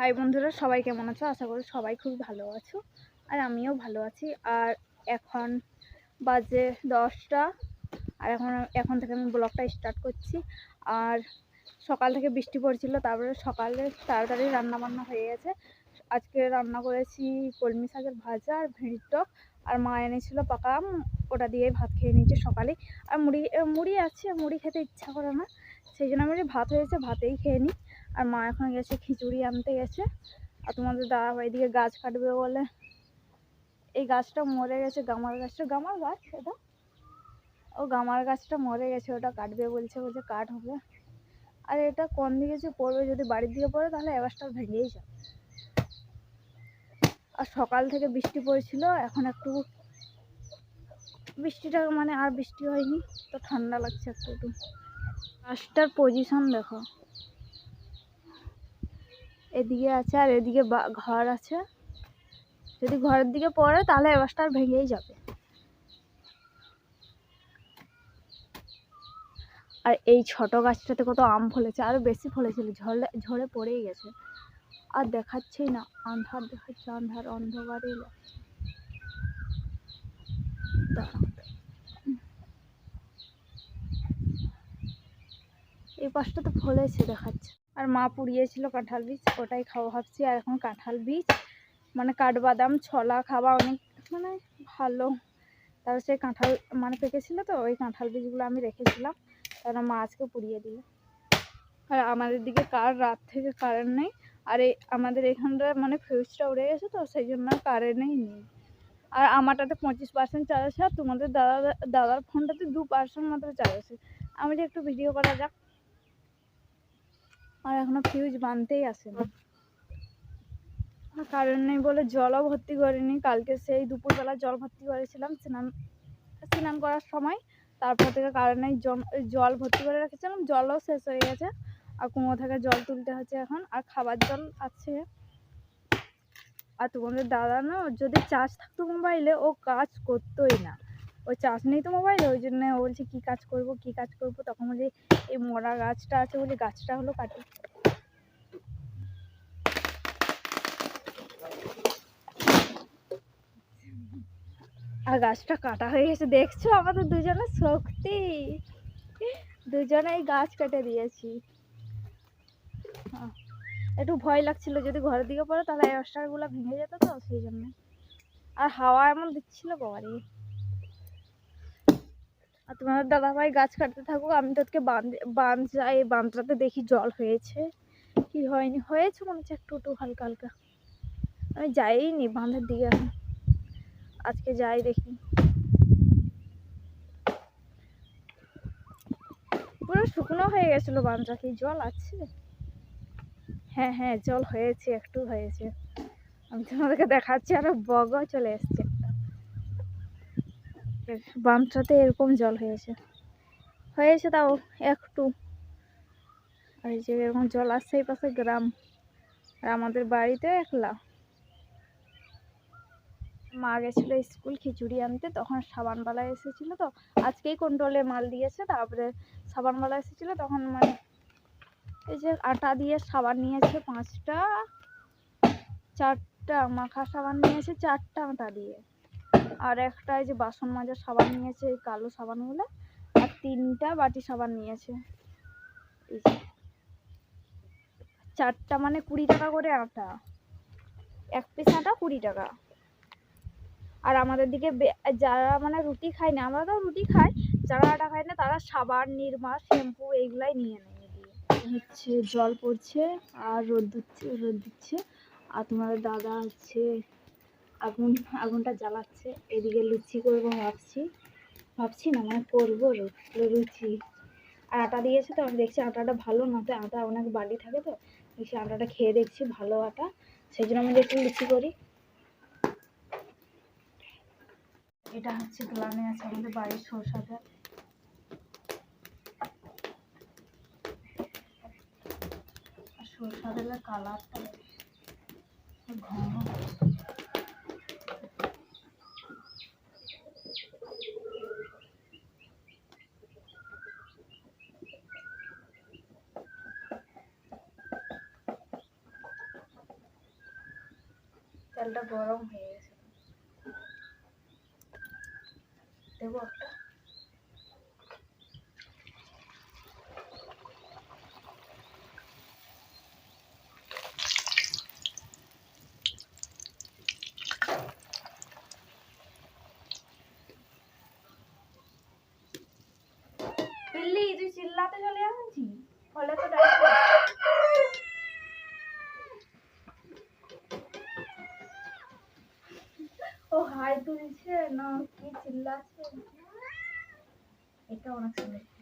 High বন্ধুরা, সবাই কেমন আছো? আশা করি সবাই খুব ভালো আছো আর আমিও ভালো আছি। আর এখন বাজে দশটা আর এখন এখন থেকে আমি ব্লগটা স্টার্ট করছি। আর সকাল থেকে বৃষ্টি পড়ছিল, তারপরে সকালে তাড়াতাড়ি রান্না বান্না হয়ে গেছে। আজকে রান্না করেছি কলমি শাকের ভাজা আর ভেড়ির টক। আর মা এনেছিল পাকা আম, ওটা দিয়ে ভাত খেয়ে নিয়েছি সকালে আর মুড়ি মুড়ি আছে, মুড়ি খেতে ইচ্ছা করে না, সেই জন্য আমি ভাত হয়েছে, ভাতেই খেয়ে নিই। আর মা এখন গেছে, খিচুড়ি আনতে গেছে। আর তোমাদের দাদা ভাই দিকে গাছ কাটবে বলে। এই গাছটা মরে গেছে, গামার গাছটা, গামার গাছ এটা? ও গামার গাছটা মরে গেছে, ওটা কাটবে বলছে বলছে কাট হবে। আর এটা কোন দিকে যে পড়বে, যদি বাড়ির দিকে পড়ে, তাহলে এবারটা ভেঙেই যাবে। আর সকাল থেকে বৃষ্টি পড়েছিল, এখন একটু বৃষ্টিটা মানে আর বৃষ্টি হয়নি, তো ঠান্ডা লাগছে একটু একটু। গাছটার পজিশন দেখো। এদিকে আছে আর এদিকে ঘর আছে। যদি ঘরের দিকে পড়ে, তাহলে এবারটা আর ভেঙেই যাবে। আর এই ছোট গাছটাতে কত আম ফলেছে, আরও বেশি ফলেছিল ঝড়ে ঝড়ে পড়েই গেছে। আর দেখাচ্ছেই না, আন্ধার দেখাচ্ছে, আন্ধার অন্ধকারই লাগছে। এই পাশটা তো ফলেছে দেখাচ্ছে। আর মা পুড়িয়েছিল কাঁঠাল বীজ, ওটাই খাওয়া ভাবছি। আর এখন কাঁঠাল বীজ মানে কাঠবাদাম, ছলা খাওয়া অনেক মানে ভালো। তারপর সেই কাঁঠাল মানে পেকেছিল তো, ওই কাঁঠাল বীজগুলো আমি রেখেছিলাম। তারপর মা আজকে পুড়িয়ে দিল। আর আমাদের দিকে কার রাত থেকে কারেন্ট নেই। আর এই আমাদের এখানটা মানে ফিউজটা উড়ে গেছে তো, সেই জন্য কারেন্টই নেই। আর আমারটাতে পঁচিশ পার্সেন্ট চার্জ আছে, আর তোমাদের দাদা, দাদার ফোনটাতে দু পার্সেন্ট মাত্র চার্জ আছে। আমি যে একটু ভিডিও করা যাক। আর এখনও ফিউজ বানতেই আসে না। আর কারেন্ট নেই বলে জলও ভর্তি করিনি। কালকে সেই দুপুরবেলা জল ভর্তি করেছিলাম, স্নান স্নান করার সময়। তারপর থেকে জম- জল ভর্তি করে রেখেছিলাম, জলও শেষ হয়ে গেছে। আর কুমো থেকে জল তুলতে হচ্ছে এখন, আর খাবার জল আছে। আর তোমাদের দাদা না, যদি চার্জ থাকতো মোবাইলে ও কাজ করতোই না। ও চার্জ নেই তো মোবাইলে ওই জন্য ও বলছে, কী কাজ করব, কী কাজ করব? তখন বলি, এই মরা গাছটা আছে বলে গাছটা হলো কাটি। আর গাছটা কাটা হয়ে গেছে। দেখছ আমাদের দুজনের শক্তি? দুজনেই গাছ কেটে দিয়েছি। একটু ভয় লাগছিল, যদি ঘরের দিকে পড়ে তাহলে গুলো ভেঙে যেত তো, সেই জন্য। আর হাওয়া এমন দিচ্ছিল বাবারে আর তোমাদের দাদাভাই গাছ কাটতে থাকুক, আমি তোকে বাঁধ বাঁধ যাই বাঁধটাতে দেখি জল হয়েছে। কি হয়নি? হয়েছে মনে হচ্ছে একটু একটু হালকা হালকা। আমি যাইনি বাঁধের দিকে এখন। আজকে যাই দেখি। পুরো শুকনো হয়ে গেছিল বাঁধটা, কি জল আছে? হ্যাঁ হ্যাঁ জল হয়েছে, একটু হয়েছে। আমি তোমাদেরকে দেখাচ্ছি, আরও বগও চলে এসছে। বাঁধটাতে এরকম জল হয়েছে। হয়েছে তাও একটু। আর যে এরকম জল আসছে এই পাশে গ্রাম। আর আমাদের বাড়িতে একলা। মা গেছিল স্কুল খিচুড়ি আনতে, তখন সাবানবালা এসেছিল তো। আজকেই কন্ট্রোলে মাল দিয়েছে, তারপরে সাবানবালা এসেছিল, তখন মানে এই যে আটা দিয়ে সাবান নিয়েছে পাঁচটা, চারটা মাখা সাবান নিয়েছে, চারটা আটা দিয়ে। আর একটা এই যে বাসন মাজার সাবান নিয়েছে, এই কালো সাবানগুলো। আর তিনটা বাটি সাবান নিয়েছে। চারটা মানে কুড়ি টাকা করে আটা। এক পিস আটা কুড়ি টাকা। আর আমাদের দিকে যারা মানে রুটি খায় না, আমরা তো রুটি খাই, যারা আটা খায় না, তারা সাবান, নিরমা, শ্যাম্পু এইগুলাই নিয়ে নেয়। হচ্ছে জল পড়ছে, আর রোদ দিচ্ছে রোদ দিচ্ছে। আর তোমাদের দাদা হচ্ছে আগুন, আগুনটা জ্বালাচ্ছে। এদিকে লুচি করব ভাবছি। ভাবছি না মানে করব লুচি। আর আটা দিয়েছে তো, আমি দেখছি আটাটা ভালো না, তো আটা অনেক বালি থাকে তো, দেখছি আটাটা খেয়ে দেখছি ভালো আটা। সেই জন্য আমি দেখছি লুচি করি। এটা হচ্ছে গ্লামে আছে আমাদের বাড়ির সরষাটা আর সরষা কালারটা ঘন। তেলটা গরম হয়ে গেছে। দেবো একটা। তুই চিল্লাতে চলে আসছি ফলে তো ডাকবো ও হাই তুলছে না কি চিল্লাচ্ছে? এটা অনেক সুন্দর।